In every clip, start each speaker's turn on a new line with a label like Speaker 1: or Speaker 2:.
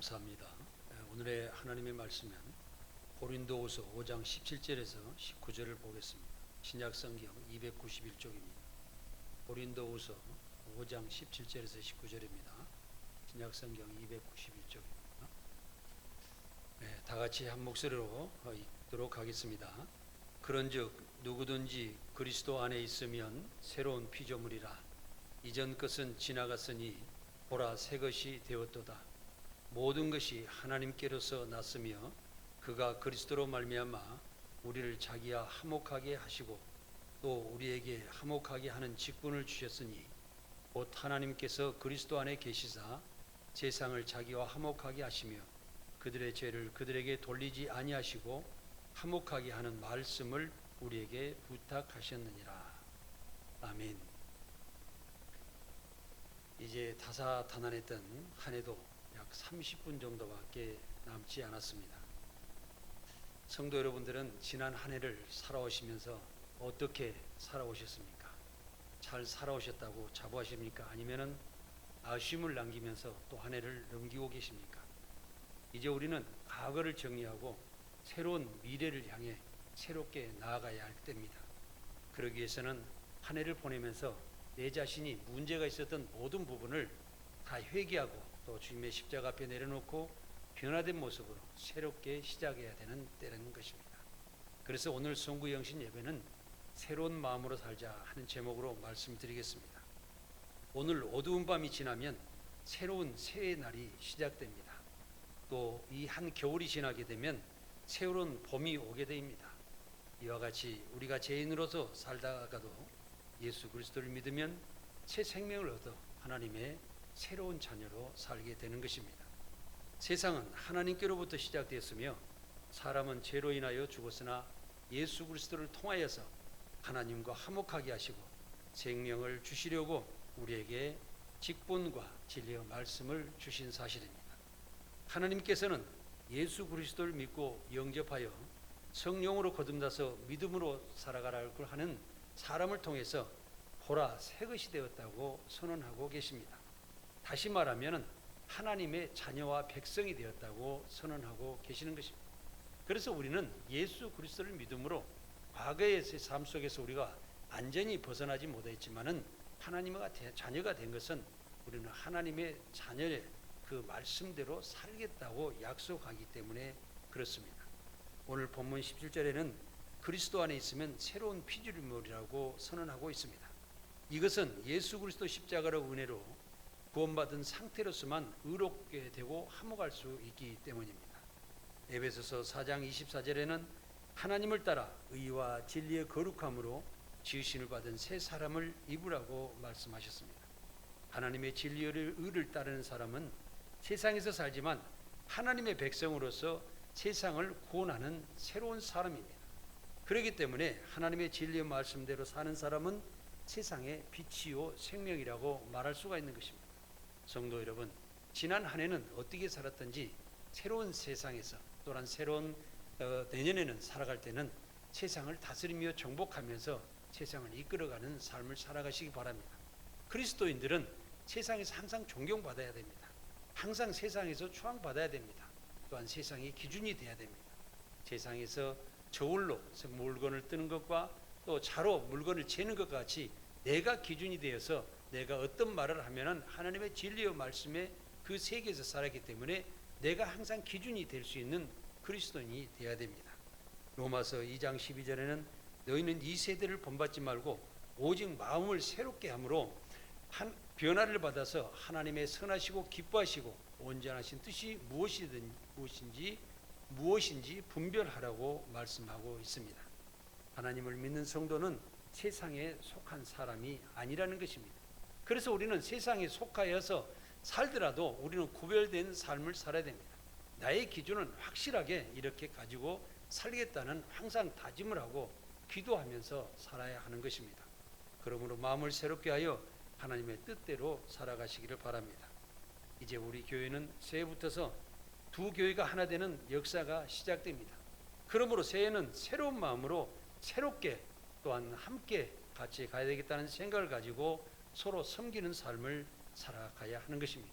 Speaker 1: 감사합니다. 예, 오늘의 하나님의 말씀은 고린도후서 5장 17절에서 19절을 보겠습니다. 신약 성경 291쪽입니다. 고린도후서 5장 17절에서 19절입니다. 신약 성경 291쪽입니다. 네, 다 같이 한 목소리로 어, 읽도록 하겠습니다. 그런즉 누구든지 그리스도 안에 있으면 새로운 피조물이라 이전 것은 지나갔으니 보라 새 것이 되었도다. 모든 것이 하나님께로서 났으며 그가 그리스도로 말미암아 우리를 자기와 화목하게 하시고 또 우리에게 화목하게 하는 직분을 주셨으니 곧 하나님께서 그리스도 안에 계시사 세상을 자기와 화목하게 하시며 그들의 죄를 그들에게 돌리지 아니하시고 화목하게 하는 말씀을 우리에게 부탁하셨느니라. 아멘. 이제 다사다난했던 한 해도 약 30분 정도밖에 남지 않았습니다. 성도 여러분들은 지난 한 해를 살아오시면서 어떻게 살아오셨습니까? 잘 살아오셨다고 자부하십니까? 아니면은 아쉬움을 남기면서 또 한 해를 넘기고 계십니까? 이제 우리는 과거를 정리하고 새로운 미래를 향해 새롭게 나아가야 할 때입니다. 그러기 위해서는 한 해를 보내면서 내 자신이 문제가 있었던 모든 부분을 다 회개하고 또 주님의 십자가 앞에 내려놓고 변화된 모습으로 새롭게 시작해야 되는 때라는 것입니다. 그래서 오늘 송구 영신 예배는 새로운 마음으로 살자 하는 제목으로 말씀드리겠습니다. 오늘 어두운 밤이 지나면 새로운 새해 날이 시작됩니다. 또 이 한 겨울이 지나게 되면 새로운 봄이 오게 됩니다. 이와 같이 우리가 죄인으로서 살다가도 예수 그리스도를 믿으면 새 생명을 얻어 하나님의 새로운 자녀로 살게 되는 것입니다. 세상은 하나님께로부터 시작되었으며 사람은 죄로 인하여 죽었으나 예수 그리스도를 통하여서 하나님과 화목하게 하시고 생명을 주시려고 우리에게 직분과 진리의 말씀을 주신 사실입니다. 하나님께서는 예수 그리스도를 믿고 영접하여 성령으로 거듭나서 믿음으로 살아가라고 하는 사람을 통해서 보라 새 것이 되었다고 선언하고 계십니다. 다시 말하면 하나님의 자녀와 백성이 되었다고 선언하고 계시는 것입니다. 그래서 우리는 예수 그리스도를 믿음으로 과거의 삶 속에서 우리가 완전히 벗어나지 못했지만은 하나님과 자녀가 된 것은 우리는 하나님의 자녀의 그 말씀대로 살겠다고 약속하기 때문에 그렇습니다. 오늘 본문 17절에는 그리스도 안에 있으면 새로운 피조물이라고 선언하고 있습니다. 이것은 예수 그리스도 십자가로 은혜로 구원받은 상태로서만 의롭게 되고 화목할 수 있기 때문입니다. 에베소서 4장 24절에는 하나님을 따라 의와 진리의 거룩함으로 지으심을 받은 새 사람을 입으라고 말씀하셨습니다. 하나님의 진리를 의를 따르는 사람은 세상에서 살지만 하나님의 백성으로서 세상을 구원하는 새로운 사람입니다. 그렇기 때문에 하나님의 진리의 말씀대로 사는 사람은 세상의 빛이요 생명이라고 말할 수가 있는 것입니다. 성도 여러분, 지난 한 해는 어떻게 살았던지 새로운 세상에서 또한 새로운 어, 내년에는 살아갈 때는 세상을 다스리며 정복하면서 세상을 이끌어가는 삶을 살아가시기 바랍니다. 그리스도인들은 세상에서 항상 존경받아야 됩니다. 항상 세상에서 추앙받아야 됩니다. 또한 세상의 기준이 되어야 됩니다. 세상에서 저울로 물건을 뜨는 것과 또 자로 물건을 재는 것 같이 내가 기준이 되어서 내가 어떤 말을 하면은 하나님의 진리의 말씀에 그 세계에서 살았기 때문에 내가 항상 기준이 될 수 있는 그리스도인이 되어야 됩니다. 로마서 2장 12절에는 너희는 이 세대를 본받지 말고 오직 마음을 새롭게 함으로 한 변화를 받아서 하나님의 선하시고 기뻐하시고 온전하신 뜻이 무엇이든 무엇인지 무엇인지 분별하라고 말씀하고 있습니다. 하나님을 믿는 성도는 세상에 속한 사람이 아니라는 것입니다. 그래서 우리는 세상에 속하여서 살더라도 우리는 구별된 삶을 살아야 됩니다. 나의 기준은 확실하게 이렇게 가지고 살겠다는 항상 다짐을 하고 기도하면서 살아야 하는 것입니다. 그러므로 마음을 새롭게 하여 하나님의 뜻대로 살아가시기를 바랍니다. 이제 우리 교회는 새해부터서 두 교회가 하나 되는 역사가 시작됩니다. 그러므로 새해는 새로운 마음으로 새롭게 또한 함께 같이 가야 되겠다는 생각을 가지고 서로 섬기는 삶을 살아가야 하는 것입니다.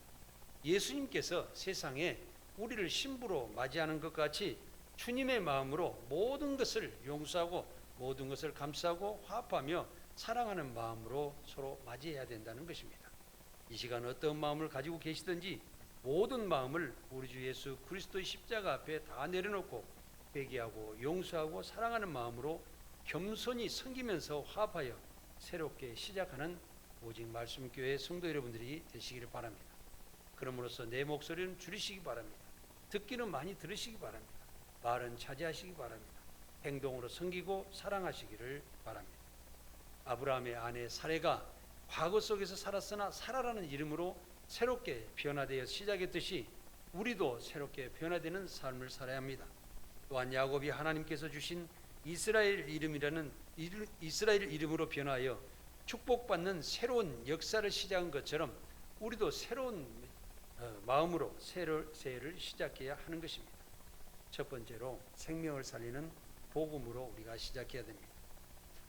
Speaker 1: 예수님께서 세상에 우리를 신부로 맞이하는 것 같이 주님의 마음으로 모든 것을 용서하고 모든 것을 감싸고 화합하며 사랑하는 마음으로 서로 맞이해야 된다는 것입니다. 이 시간 어떤 마음을 가지고 계시든지 모든 마음을 우리 주 예수 그리스도의 십자가 앞에 다 내려놓고 회개하고 용서하고 사랑하는 마음으로 겸손히 섬기면서 화합하여 새롭게 시작하는 오직 말씀 교회 성도 여러분들이 되시기를 바랍니다. 그럼으로써 내 목소리는 줄이시기 바랍니다. 듣기는 많이 들으시기 바랍니다. 말은 차지하시기 바랍니다. 행동으로 섬기고 사랑하시기를 바랍니다. 아브라함의 아내 사레가 과거 속에서 살았으나 사라라는 이름으로 새롭게 변화되어 시작했듯이 우리도 새롭게 변화되는 삶을 살아야 합니다. 또한 야곱이 하나님께서 주신 이스라엘 이름이라는 이스라엘 이름으로 변하여 축복받는 새로운 역사를 시작한 것처럼 우리도 새로운 어, 마음으로 새해를 시작해야 하는 것입니다. 첫 번째로 생명을 살리는 복음으로 우리가 시작해야 됩니다.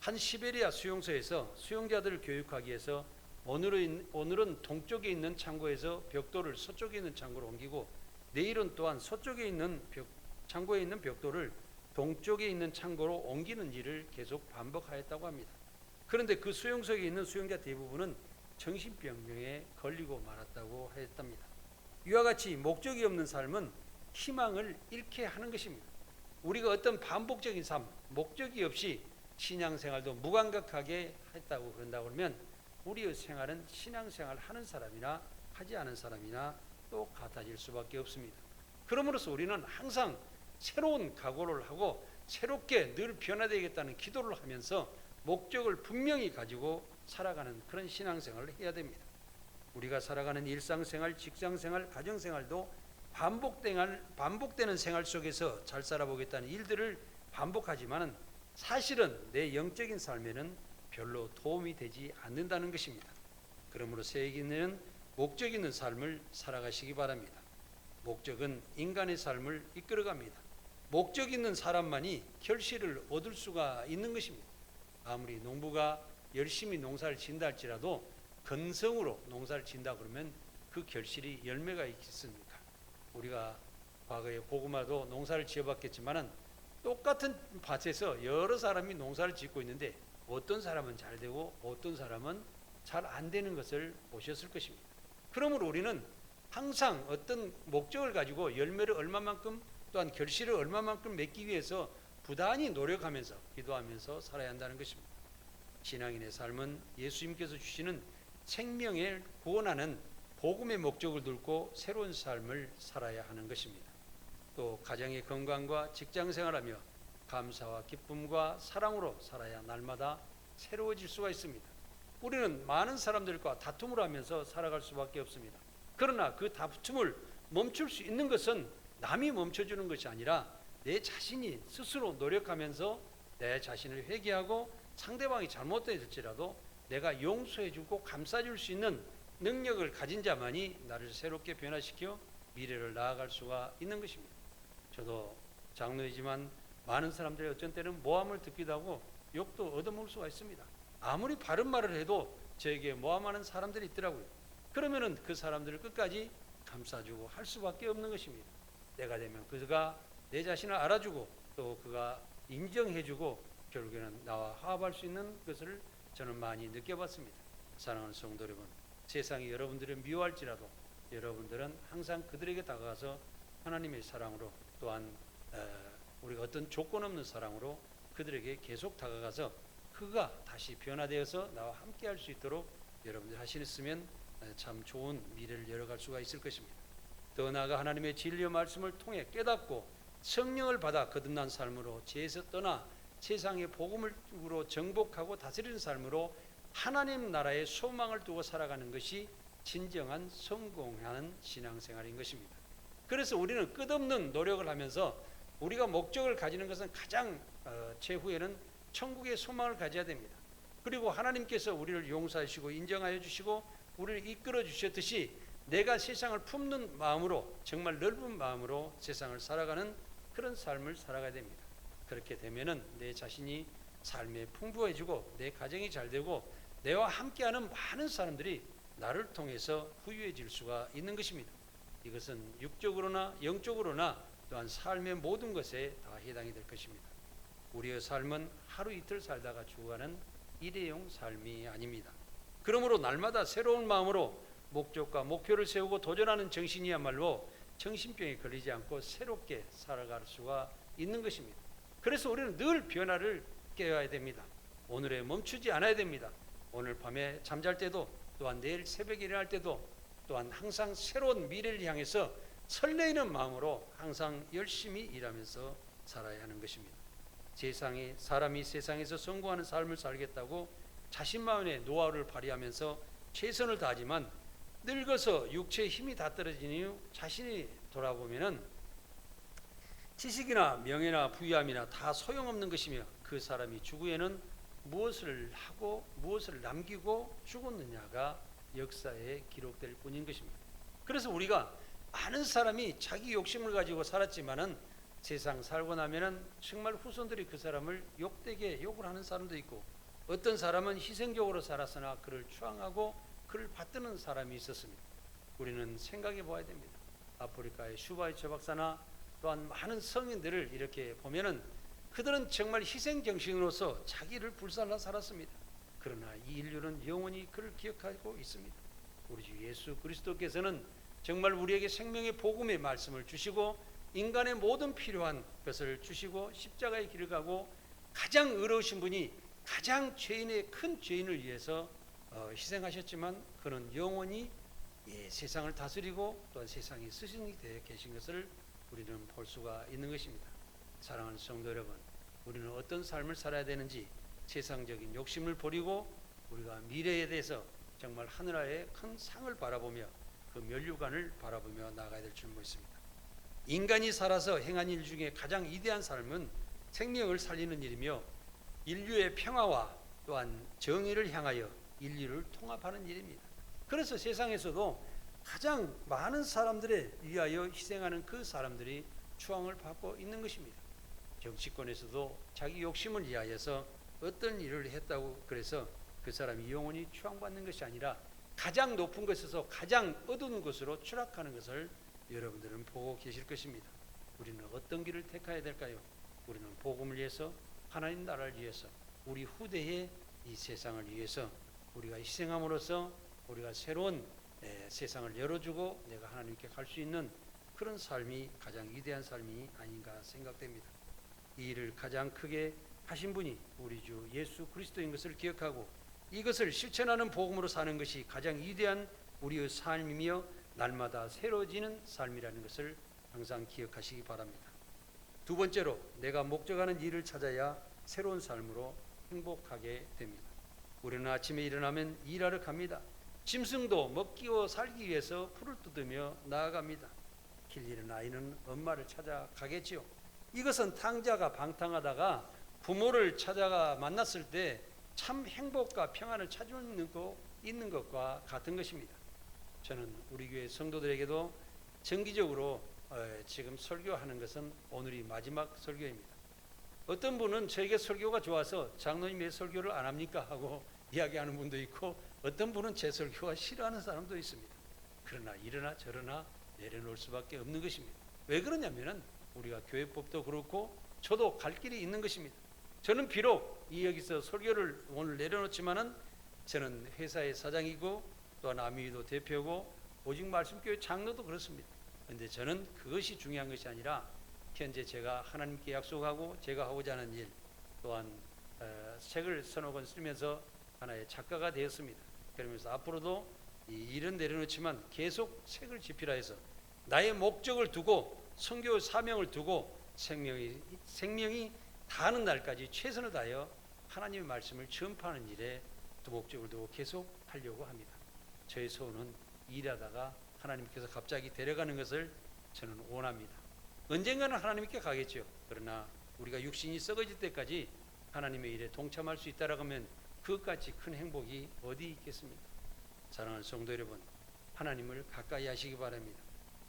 Speaker 1: 한 시베리아 수용소에서 수용자들을 교육하기 위해서 오늘은, 오늘은 동쪽에 있는 창고에서 벽돌을 서쪽에 있는 창고로 옮기고 내일은 또한 서쪽에 있는 벽, 창고에 있는 벽돌을 동쪽에 있는 창고로 옮기는 일을 계속 반복하였다고 합니다. 그런데 그 수용소에 있는 수용자 대부분은 정신병에 걸리고 말았다고 했답니다. 이와 같이 목적이 없는 삶은 희망을 잃게 하는 것입니다. 우리가 어떤 반복적인 삶, 목적이 없이 신앙생활도 무감각하게 했다고 그런다고 그러면 우리의 생활은 신앙생활 하는 사람이나 하지 않은 사람이나 똑같아질 수밖에 없습니다. 그러므로서 우리는 항상 새로운 각오를 하고 새롭게 늘 변화되겠다는 기도를 하면서 목적을 분명히 가지고 살아가는 그런 신앙생활을 해야 됩니다. 우리가 살아가는 일상생활, 직장생활, 가정생활도 반복되는, 반복되는 생활 속에서 잘 살아보겠다는 일들을 반복하지만은 사실은 내 영적인 삶에는 별로 도움이 되지 않는다는 것입니다. 그러므로 세계는 목적 있는 삶을 살아가시기 바랍니다. 목적은 인간의 삶을 이끌어갑니다. 목적 있는 사람만이 결실을 얻을 수가 있는 것입니다. 아무리 농부가 열심히 농사를 진다 할지라도 건성으로 농사를 진다 그러면 그 결실이 열매가 있습니까? 우리가 과거에 고구마도 농사를 지어봤겠지만은 똑같은 밭에서 여러 사람이 농사를 짓고 있는데 어떤 사람은 잘 되고 어떤 사람은 잘 안 되는 것을 보셨을 것입니다. 그러므로 우리는 항상 어떤 목적을 가지고 열매를 얼마만큼 또한 결실을 얼마만큼 맺기 위해서 부단히 노력하면서 기도하면서 살아야 한다는 것입니다. 신앙인의 삶은 예수님께서 주시는 생명을 구원하는 복음의 목적을 두고 새로운 삶을 살아야 하는 것입니다. 또 가정의 건강과 직장 생활하며 감사와 기쁨과 사랑으로 살아야 날마다 새로워질 수가 있습니다. 우리는 많은 사람들과 다툼을 하면서 살아갈 수밖에 없습니다. 그러나 그 다툼을 멈출 수 있는 것은 남이 멈춰주는 것이 아니라 내 자신이 스스로 노력하면서 내 자신을 회개하고 상대방이 잘못되었을지라도 내가 용서해주고 감싸줄 수 있는 능력을 가진 자만이 나를 새롭게 변화시켜 미래를 나아갈 수가 있는 것입니다. 저도 장로이지만 많은 사람들이 어쩐 때는 모함을 듣기도 하고 욕도 얻어먹을 수가 있습니다. 아무리 바른 말을 해도 저에게 모함하는 사람들이 있더라고요. 그러면은 그 사람들을 끝까지 감싸주고 할 수밖에 없는 것입니다. 내가 되면 그가 내 자신을 알아주고 또 그가 인정해주고 결국에는 나와 화합할 수 있는 것을 저는 많이 느껴봤습니다. 사랑하는 성도 여러분, 세상이 여러분들을 미워할지라도 여러분들은 항상 그들에게 다가가서 하나님의 사랑으로 또한 어, 우리가 어떤 조건 없는 사랑으로 그들에게 계속 다가가서 그가 다시 변화되어서 나와 함께 할 수 있도록 여러분들 하시겠으면 어, 참 좋은 미래를 열어갈 수가 있을 것입니다. 더 나아가 하나님의 진리의 말씀을 통해 깨닫고 성령을 받아 거듭난 삶으로 죄에서 떠나 세상의 복음으로 정복하고 다스리는 삶으로 하나님 나라의 소망을 두고 살아가는 것이 진정한 성공하는 신앙생활인 것입니다. 그래서 우리는 끝없는 노력을 하면서 우리가 목적을 가지는 것은 가장 어, 최후에는 천국의 소망을 가져야 됩니다. 그리고 하나님께서 우리를 용서하시고 인정하여 주시고 우리를 이끌어 주셨듯이 내가 세상을 품는 마음으로 정말 넓은 마음으로 세상을 살아가는 그런 삶을 살아가야 됩니다. 그렇게 되면은 내 자신이 삶에 풍부해지고 내 가정이 잘 되고 내와 함께하는 많은 사람들이 나를 통해서 후유해질 수가 있는 것입니다. 이것은 육적으로나 영적으로나 또한 삶의 모든 것에 다 해당이 될 것입니다. 우리의 삶은 하루 이틀 살다가 죽어가는 일회용 삶이 아닙니다. 그러므로 날마다 새로운 마음으로 목적과 목표를 세우고 도전하는 정신이야말로 정신병에 걸리지 않고 새롭게 살아갈 수가 있는 것입니다. 그래서 우리는 늘 변화를 깨워야 됩니다. 오늘에 멈추지 않아야 됩니다. 오늘 밤에 잠잘 때도 또한 내일 새벽에 일어날 때도 또한 항상 새로운 미래를 향해서 설레이는 마음으로 항상 열심히 일하면서 살아야 하는 것입니다. 세상에 사람이 세상에서 성공하는 삶을 살겠다고 자신만의 노하우를 발휘하면서 최선을 다하지만 늙어서 육체의 힘이 다 떨어진 이후 자신이 돌아보면은 지식이나 명예나 부유함이나 다 소용없는 것이며 그 사람이 죽으에는 무엇을 하고 무엇을 남기고 죽었느냐가 역사에 기록될 뿐인 것입니다. 그래서 우리가 많은 사람이 자기 욕심을 가지고 살았지만은 세상 살고 나면은 정말 후손들이 그 사람을 욕되게 욕을 하는 사람도 있고 어떤 사람은 희생적으로 살았으나 그를 추앙하고 그를 받드는 사람이 있었습니다. 우리는 생각해 보아야 됩니다. 아프리카의 슈바이처 박사나 또한 많은 성인들을 이렇게 보면은 그들은 정말 희생 정신으로서 자기를 불살라 살았습니다. 그러나 이 인류는 영원히 그를 기억하고 있습니다. 우리 주 예수 그리스도께서는 정말 우리에게 생명의 복음의 말씀을 주시고 인간의 모든 필요한 것을 주시고 십자가의 길을 가고 가장 의로우신 분이 가장 죄인의 큰 죄인을 위해서 어, 희생하셨지만 그는 영원히 예, 세상을 다스리고 또한 세상의 스승이 되어 계신 것을 우리는 볼 수가 있는 것입니다. 사랑하는 성도 여러분, 우리는 어떤 삶을 살아야 되는지 세상적인 욕심을 버리고 우리가 미래에 대해서 정말 하늘하의 큰 상을 바라보며 그 면류관을 바라보며 나가야 될 줄 믿습니다. 인간이 살아서 행한 일 중에 가장 위대한 삶은 생명을 살리는 일이며 인류의 평화와 또한 정의를 향하여 인류를 통합하는 일입니다. 그래서 세상에서도 가장 많은 사람들에 위하여 희생하는 그 사람들이 추앙을 받고 있는 것입니다. 정치권에서도 자기 욕심을 위하여서 어떤 일을 했다고 그래서 그 사람이 영원히 추앙받는 것이 아니라 가장 높은 곳에서 가장 어두운 곳으로 추락하는 것을 여러분들은 보고 계실 것입니다. 우리는 어떤 길을 택해야 될까요? 우리는 복음을 위해서 하나님 나라를 위해서 우리 후대의 이 세상을 위해서 우리가 희생함으로써 우리가 새로운 에, 세상을 열어주고 내가 하나님께 갈 수 있는 그런 삶이 가장 위대한 삶이 아닌가 생각됩니다. 이 일을 가장 크게 하신 분이 우리 주 예수 그리스도인 것을 기억하고 이것을 실천하는 복음으로 사는 것이 가장 위대한 우리의 삶이며 날마다 새로워지는 삶이라는 것을 항상 기억하시기 바랍니다. 두 번째로 내가 목적하는 일을 찾아야 새로운 삶으로 행복하게 됩니다. 우리는 아침에 일어나면 일하러 갑니다. 짐승도 먹기고 살기 위해서 풀을 뜯으며 나아갑니다. 길 잃은 아이는 엄마를 찾아가겠지요. 이것은 탕자가 방탕하다가 부모를 찾아가 만났을 때 참 행복과 평안을 찾는 거 있는 것과 같은 것입니다. 저는 우리 교회 성도들에게도 정기적으로 어, 지금 설교하는 것은 오늘이 마지막 설교입니다. 어떤 분은 저에게 설교가 좋아서 장로님 왜 설교를 안 합니까 하고 이야기하는 분도 있고 어떤 분은 제 설교가 싫어하는 사람도 있습니다. 그러나 이러나 저러나 내려놓을 수밖에 없는 것입니다. 왜 그러냐면은 우리가 교회법도 그렇고 저도 갈 길이 있는 것입니다. 저는 비록 이 여기서 설교를 오늘 내려놓지만은 저는 회사의 사장이고 또한 아미도 대표고 오직 말씀교회 장로도 그렇습니다. 그런데 저는 그것이 중요한 것이 아니라 현재 제가 하나님께 약속하고 제가 하고자 하는 일 또한 어, 책을 서너 권 쓰면서 하나의 작가가 되었습니다. 그러면서 앞으로도 이 일은 내려놓지만 계속 책을 집필하여서 나의 목적을 두고 선교 사명을 두고 생명이 생명이 다하는 날까지 최선을 다하여 하나님의 말씀을 전파하는 일에 또 목적을 두고 계속 하려고 합니다. 저의 소원은 일하다가 하나님께서 갑자기 데려가는 것을 저는 원합니다. 언젠가는 하나님께 가겠죠. 그러나 우리가 육신이 썩어질 때까지 하나님의 일에 동참할 수 있다라고 하면 그것같이 큰 행복이 어디 있겠습니까? 사랑하는 성도 여러분, 하나님을 가까이 하시기 바랍니다.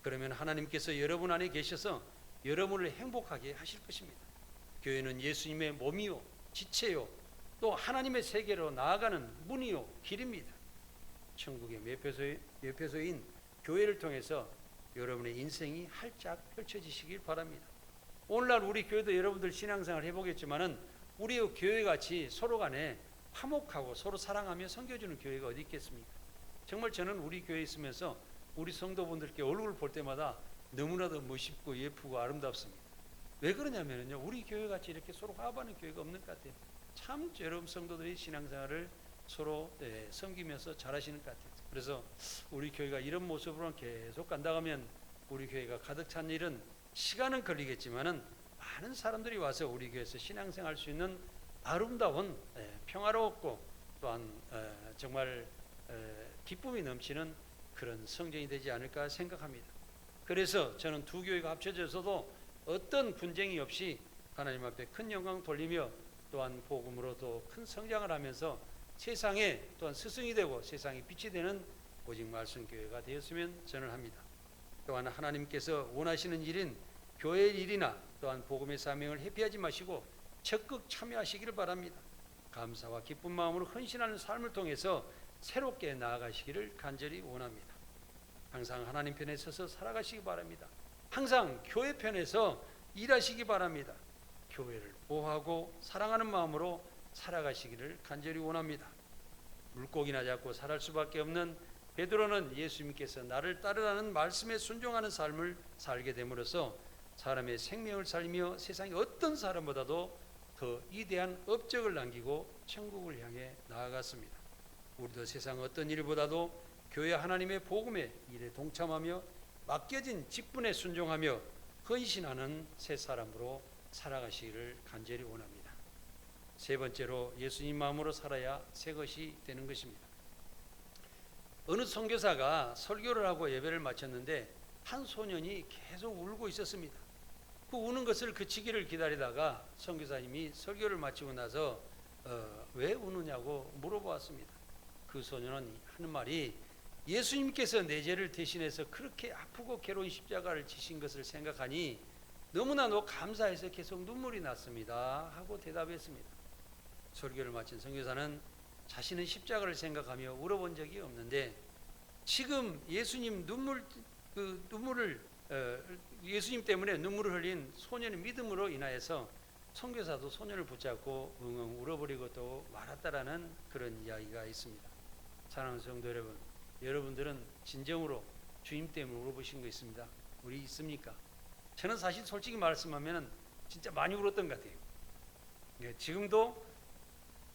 Speaker 1: 그러면 하나님께서 여러분 안에 계셔서 여러분을 행복하게 하실 것입니다. 교회는 예수님의 몸이요, 지체요, 또 하나님의 세계로 나아가는 문이요, 길입니다. 천국의 매표소, 매표소인 교회를 통해서 여러분의 인생이 활짝 펼쳐지시길 바랍니다. 오늘날 우리 교회도 여러분들 신앙생활 해보겠지만은 우리 교회 같이 서로 간에 화목하고 서로 사랑하며 섬겨주는 교회가 어디 있겠습니까? 정말 저는 우리 교회에 있으면서 우리 성도분들께 얼굴 볼 때마다 너무나도 멋있고 예쁘고 아름답습니다. 왜 그러냐면요, 우리 교회 같이 이렇게 서로 화합하는 교회가 없는 것 같아요. 참 여러분 성도들이 신앙생활을 서로 예, 섬기면서 잘하시는 것 같아요. 그래서 우리 교회가 이런 모습으로 계속 간다면 우리 교회가 가득 찬 일은 시간은 걸리겠지만은 많은 사람들이 와서 우리 교회에서 신앙생활 할수 있는 아름다운 예, 평화롭고 또한 에, 정말 에, 기쁨이 넘치는 그런 성전이 되지 않을까 생각합니다. 그래서 저는 두 교회가 합쳐져서도 어떤 분쟁이 없이 하나님 앞에 큰 영광 돌리며 또한 복음으로도 큰 성장을 하면서 세상에 또한 스승이 되고 세상에 빛이 되는 오직 말씀 교회가 되었으면 저는 합니다. 또한 하나님께서 원하시는 일인 교회 일이나 또한 복음의 사명을 회피하지 마시고 적극 참여하시기를 바랍니다. 감사와 기쁜 마음으로 헌신하는 삶을 통해서 새롭게 나아가시기를 간절히 원합니다. 항상 하나님 편에 서서 살아가시기 바랍니다. 항상 교회 편에서 일하시기 바랍니다. 교회를 보호하고 사랑하는 마음으로 살아가시기를 간절히 원합니다. 물고기나 잡고 살할 수밖에 없는 베드로는 예수님께서 나를 따르라는 말씀에 순종하는 삶을 살게 됨으로써 사람의 생명을 살리며 세상의 어떤 사람보다도 더 위대한 업적을 남기고 천국을 향해 나아갔습니다. 우리도 세상 어떤 일보다도 교회 하나님의 복음의 일에 동참하며 맡겨진 직분에 순종하며 헌신하는 새 사람으로 살아가시기를 간절히 원합니다. 세 번째로 예수님 마음으로 살아야 새 것이 되는 것입니다. 어느 선교사가 설교를 하고 예배를 마쳤는데 한 소년이 계속 울고 있었습니다. 그 우는 것을 그치기를 기다리다가 선교사님이 설교를 마치고 나서 어, 왜 우느냐고 물어보았습니다. 그 소년은 하는 말이 예수님께서 내 죄를 대신해서 그렇게 아프고 괴로운 십자가를 지신 것을 생각하니 너무나도 감사해서 계속 눈물이 났습니다. 하고 대답했습니다. 설교를 마친 선교사는 자신은 십자가를 생각하며 울어본 적이 없는데 지금 예수님 눈물 그 눈물을 어, 예수님 때문에 눈물을 흘린 소년의 믿음으로 인하여서 선교사도 소년을 붙잡고 웅웅 울어버리고 또 말았다라는 그런 이야기가 있습니다. 사랑하는 성도 여러분, 여러분들은 진정으로 주님 때문에 울어보신 거 있습니다. 우리 있습니까? 저는 사실 솔직히 말씀하면 진짜 많이 울었던 것 같아요. 예, 지금도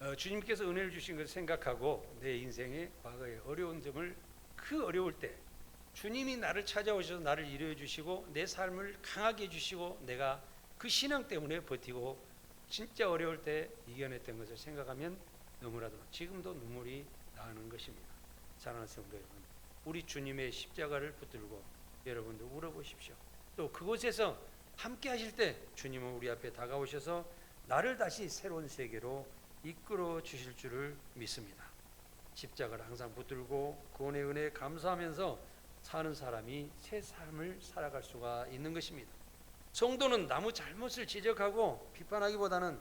Speaker 1: 어, 주님께서 은혜를 주신 것을 생각하고 내 인생의 과거의 어려운 점을 그 어려울 때 주님이 나를 찾아오셔서 나를 이루어 주시고 내 삶을 강하게 해 주시고 내가 그 신앙 때문에 버티고 진짜 어려울 때 이겨냈던 것을 생각하면 너무나도 지금도 눈물이 나는 것입니다. 사랑하는 성도 여러분, 우리 주님의 십자가를 붙들고 여러분도 울어보십시오. 또 그곳에서 함께 하실 때 주님은 우리 앞에 다가오셔서 나를 다시 새로운 세계로 이끌어 주실 줄을 믿습니다. 십자가를 항상 붙들고 구원의 은혜에 감사하면서 사는 사람이 새 삶을 살아갈 수가 있는 것입니다. 성도는 나무 잘못을 지적하고 비판하기보다는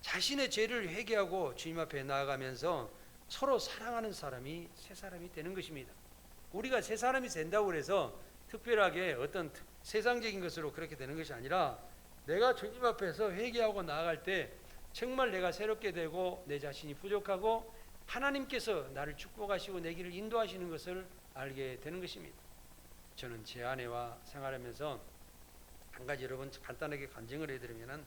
Speaker 1: 자신의 죄를 회개하고 주님 앞에 나아가면서 서로 사랑하는 사람이 새 사람이 되는 것입니다. 우리가 새 사람이 된다고 해서 특별하게 어떤 특- 세상적인 것으로 그렇게 되는 것이 아니라 내가 주님 앞에서 회개하고 나아갈 때 정말 내가 새롭게 되고 내 자신이 부족하고 하나님께서 나를 축복하시고 내 길을 인도하시는 것을 알게 되는 것입니다. 저는 제 아내와 생활하면서 한 가지 여러분 간단하게 간증을 해드리면은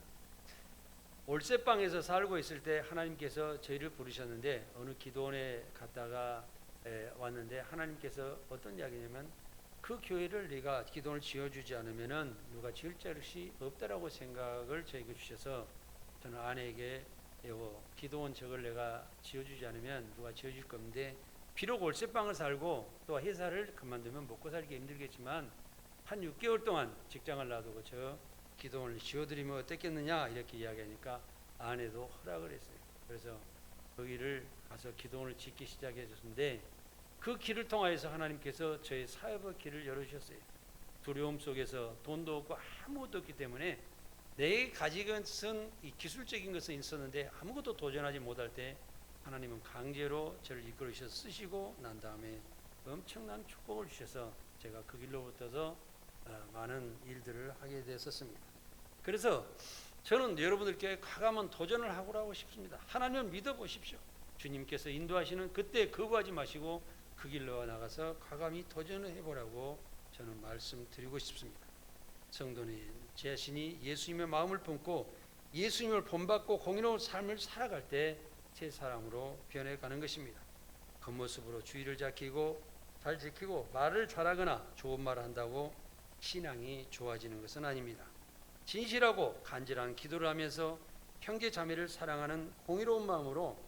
Speaker 1: 올세방에서 살고 있을 때 하나님께서 저희를 부르셨는데 어느 기도원에 갔다가 에, 왔는데 하나님께서 어떤 이야기냐면 그 교회를 네가 기도원을 지어주지 않으면은 누가 지을 자릇이 없다라고 생각을 저에게 주셔서 저는 아내에게 이거 기도원 저걸 내가 지어주지 않으면 누가 지어줄 건데 비록 월세방을 살고 또 회사를 그만두면 먹고 살기 힘들겠지만 한 6개월 동안 직장을 놔두고 저 기도원을 지어드리면 어떻겠느냐 이렇게 이야기하니까 아내도 허락을 했어요. 그래서 거기를 가서 기도원을 짓기 시작해 줬는데 그 길을 통하여서 하나님께서 저의 사업의 길을 열어주셨어요. 두려움 속에서 돈도 없고 아무것도 없기 때문에 내 가지고 있은 이 기술적인 것은 있었는데 아무것도 도전하지 못할 때 하나님은 강제로 저를 이끌으셔서 쓰시고 난 다음에 엄청난 축복을 주셔서 제가 그 길로부터서 어, 많은 일들을 하게 됐었습니다. 그래서 저는 여러분들께 과감한 도전을 하고 싶습니다. 하나님을 믿어 보십시오. 주님께서 인도하시는 그때 거부하지 마시고 그 길로 나가서 과감히 도전을 해보라고 저는 말씀드리고 싶습니다. 성도는 제 자신이 예수님의 마음을 품고 예수님을 본받고 공의로운 삶을 살아갈 때 새 사람으로 변해가는 것입니다. 겉모습으로 주의를 지키고 잘 지키고 말을 잘하거나 좋은 말을 한다고 신앙이 좋아지는 것은 아닙니다. 진실하고 간절한 기도를 하면서 형제 자매를 사랑하는 공의로운 마음으로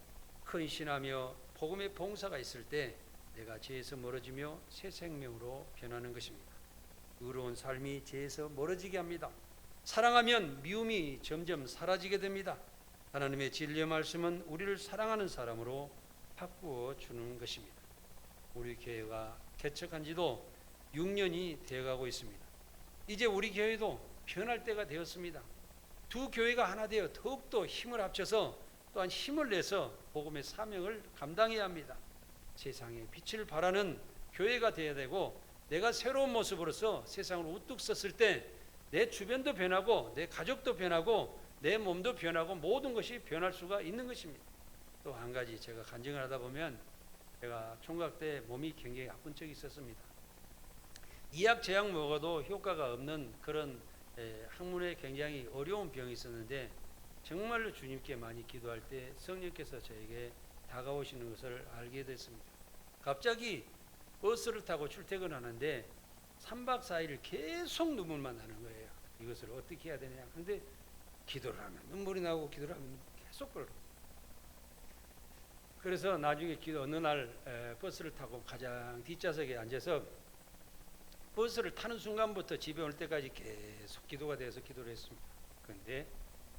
Speaker 1: 헌신하며 복음의 봉사가 있을 때 내가 죄에서 멀어지며 새 생명으로 변하는 것입니다. 의로운 삶이 죄에서 멀어지게 합니다. 사랑하면 미움이 점점 사라지게 됩니다. 하나님의 진리의 말씀은 우리를 사랑하는 사람으로 바꾸어 주는 것입니다. 우리 교회가 개척한 지도 6년이 되어가고 있습니다. 이제 우리 교회도 변할 때가 되었습니다. 두 교회가 하나 되어 더욱더 힘을 합쳐서 또한 힘을 내서 복음의 사명을 감당해야 합니다. 세상에 빛을 발하는 교회가 되어야 되고 내가 새로운 모습으로서 세상을 우뚝 섰을 때 내 주변도 변하고 내 가족도 변하고 내 몸도 변하고 모든 것이 변할 수가 있는 것입니다. 또 한 가지 제가 간증을 하다 보면 제가 총각 때 몸이 굉장히 아픈 적이 있었습니다. 이약 제약 먹어도 효과가 없는 그런 에, 학문에 굉장히 어려운 병이 있었는데 정말로 주님께 많이 기도할 때 성령께서 저에게 다가오시는 것을 알게 됐습니다. 갑자기 버스를 타고 출퇴근하는데 3박 4일 계속 눈물만 나는 거예요. 이것을 어떻게 해야 되냐. 근데 기도를 하면 눈물이 나고 기도를 하면 계속 그러 그래서 나중에 기도 어느 날 에, 버스를 타고 가장 뒷좌석에 앉아서 버스를 타는 순간부터 집에 올 때까지 계속 기도가 돼서 기도를 했습니다. 그런데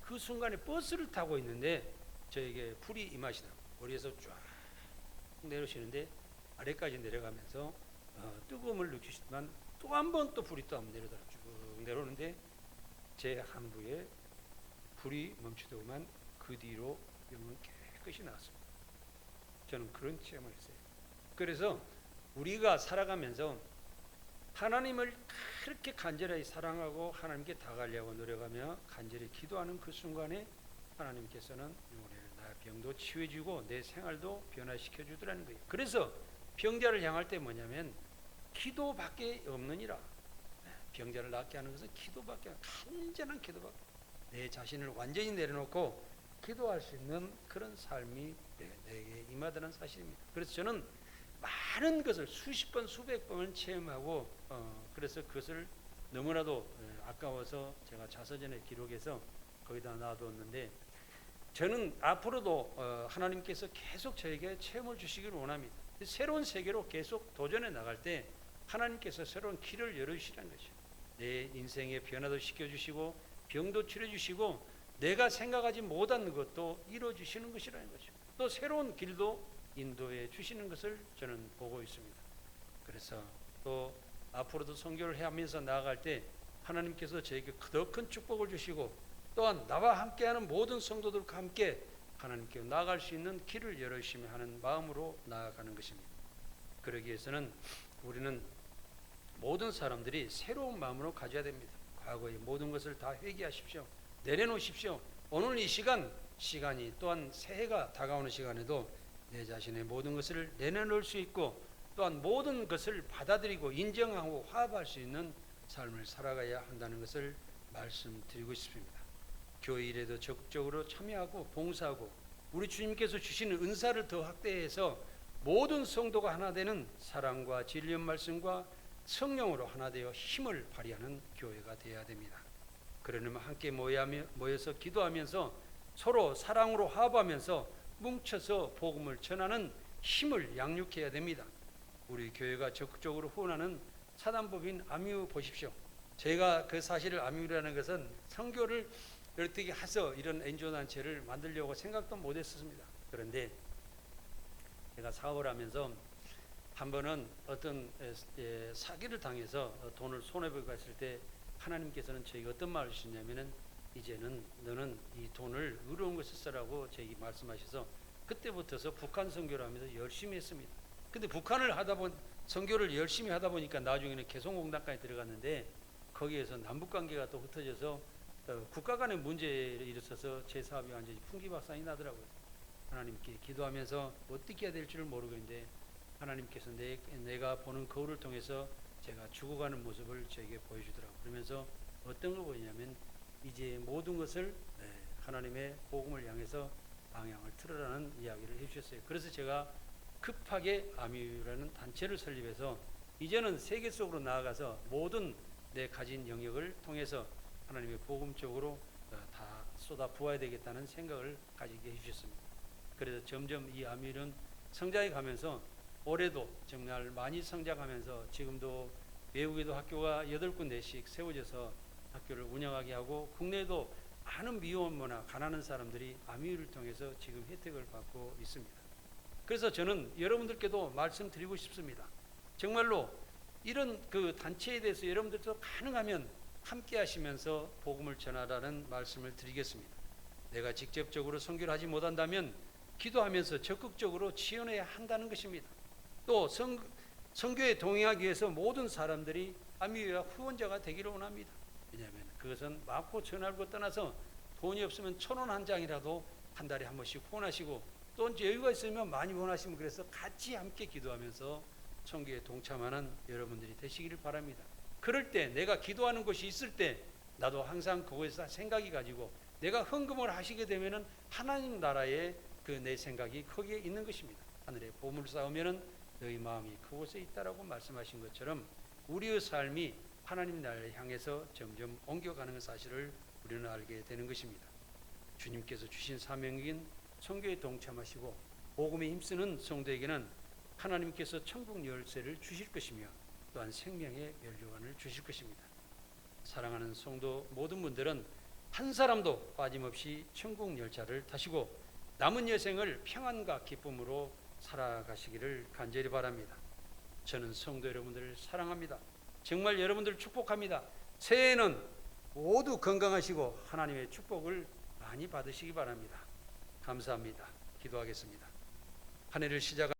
Speaker 1: 그 순간에 버스를 타고 있는데 저에게 불이 임하시더라고요. 머리에서 쫙 내려오시는데 아래까지 내려가면서 어, 뜨거움을 느끼시지만 또 한 번 또 불이 또 내려더라 쭉 내려오는데 제 한부에 불이 멈추더구만 그 뒤로 병은 깨끗이 나왔습니다. 저는 그런 체험을 했어요. 그래서 우리가 살아가면서 하나님을 그렇게 간절히 사랑하고 하나님께 다가가려고 노력하며 간절히 기도하는 그 순간에 하나님께서는 우리를 나의 병도 치유해주고 내 생활도 변화시켜 주더라는 거예요. 그래서 병자를 향할 때 뭐냐면 기도밖에 없느니라. 병자를 낫게 하는 것은 기도밖에 간절한 기도밖에. 내 자신을 완전히 내려놓고 기도할 수 있는 그런 삶이 내게 임하다는 사실입니다. 그래서 저는 많은 것을 수십 번 수백 번을 체험하고 어, 그래서 그것을 너무나도 아까워서 제가 자서전에 기록해서 거기다 놔뒀는데 저는 앞으로도 어, 하나님께서 계속 저에게 체험을 주시기를 원합니다. 새로운 세계로 계속 도전해 나갈 때 하나님께서 새로운 길을 열어주시라는 거죠. 내 인생의 변화도 시켜주시고 병도 치료주시고 내가 생각하지 못한 것도 이루어주시는 것이라는 거죠. 또 새로운 길도 인도해 주시는 것을 저는 보고 있습니다. 그래서 또 앞으로도 선교를 하면서 나아갈 때 하나님께서 저에게 더 큰 축복을 주시고 또한 나와 함께하는 모든 성도들과 함께 하나님께 나아갈 수 있는 길을 열어주시며 하는 마음으로 나아가는 것입니다. 그러기 위해서는 우리는 모든 사람들이 새로운 마음으로 가져야 됩니다. 과거의 모든 것을 다 회개하십시오. 내려놓으십시오. 오늘 이 시간 시간이 또한 새해가 다가오는 시간에도 내 자신의 모든 것을 내려놓을 수 있고 또한 모든 것을 받아들이고 인정하고 화합할 수 있는 삶을 살아가야 한다는 것을 말씀드리고 싶습니다. 교회 일에도 적극적으로 참여하고 봉사하고 우리 주님께서 주시는 은사를 더 확대해서 모든 성도가 하나 되는 사랑과 진리의 말씀과 성령으로 하나 되어 힘을 발휘하는 교회가 되어야 됩니다. 그러려면 함께 모여서 기도하면서 서로 사랑으로 화합하면서 뭉쳐서 복음을 전하는 힘을 양육해야 됩니다. 우리 교회가 적극적으로 후원하는 사단법인 아미우 보십시오. 제가 그 사실을 아미우라는 것은 선교를 어떻게 해서 이런 엔지오 단체를 만들려고 생각도 못했습니다. 그런데 제가 사업을 하면서 한 번은 어떤 사기를 당해서 돈을 손해보고 갔을 때 하나님께서는 저에게 어떤 말을 주셨냐면은 이제는 너는 이 돈을 의로운 것을 쓰라고 저에게 말씀하셔서 그때부터서 북한 선교를 하면서 열심히 했습니다. 근데 북한을 하다 본 선교를 열심히 하다 보니까 나중에는 개성공단까지 들어갔는데 거기에서 남북 관계가 또 흩어져서 어, 국가 간의 문제를 일으켜서 제 사업이 완전히 풍기박 산이 나더라고요. 하나님께 기도하면서 어떻게 해야 될 줄을 모르겠는데 하나님께서 내, 내가 보는 거울을 통해서 제가 죽어가는 모습을 저에게 보여주더라고요. 그러면서 어떤 거 보이냐면 이제 모든 것을 네, 하나님의 복음을 향해서 방향을 틀으라는 이야기를 해주셨어요. 그래서 제가 급하게 아미유라는 단체를 설립해서 이제는 세계 속으로 나아가서 모든 내 가진 영역을 통해서 하나님의 복음 쪽으로 어, 다 쏟아 부어야 되겠다는 생각을 가지게 해주셨습니다. 그래서 점점 이 아미유는 성장해 가면서 올해도 정말 많이 성장하면서 지금도 외국에도 학교가 여덟 군데씩 세워져서 학교를 운영하게 하고 국내에도 많은 미혼모나 가난한 사람들이 아미유를 통해서 지금 혜택을 받고 있습니다. 그래서 저는 여러분들께도 말씀드리고 싶습니다. 정말로 이런 그 단체에 대해서 여러분들도 가능하면 함께 하시면서 복음을 전하라는 말씀을 드리겠습니다. 내가 직접적으로 선교를 하지 못한다면 기도하면서 적극적으로 지원해야 한다는 것입니다. 또 성, 선교에 동행하기 위해서 모든 사람들이 아미유와 후원자가 되기를 원합니다. 왜냐하면 그것은 많고 전하고 떠나서 돈이 없으면 천 원 한 장이라도 한 달에 한 번씩 후원하시고 또 여유가 있으면 많이 후원하시면 그래서 같이 함께 기도하면서 선교에 동참하는 여러분들이 되시기를 바랍니다. 그럴 때 내가 기도하는 곳이 있을 때 나도 항상 그곳에서 생각이 가지고 내가 헌금을 하시게 되면은 하나님 나라의 그내 생각이 거기에 있는 것입니다. 하늘에 보물 쌓으면은 너희 마음이 그곳에 있다라고 말씀하신 것처럼 우리의 삶이 하나님 나라를 향해서 점점 옮겨가는 사실을 우리는 알게 되는 것입니다. 주님께서 주신 사명인 선교에 동참하시고 복음에 힘쓰는 성도에게는 하나님께서 천국 열쇠를 주실 것이며 또한 생명의 면류관을 주실 것입니다. 사랑하는 성도 모든 분들은 한 사람도 빠짐없이 천국 열차를 타시고 남은 여생을 평안과 기쁨으로 살아가시기를 간절히 바랍니다. 저는 성도 여러분들을 사랑합니다. 정말 여러분들을 축복합니다. 새해에는 모두 건강하시고 하나님의 축복을 많이 받으시기 바랍니다. 감사합니다. 기도하겠습니다. 한 해를 시작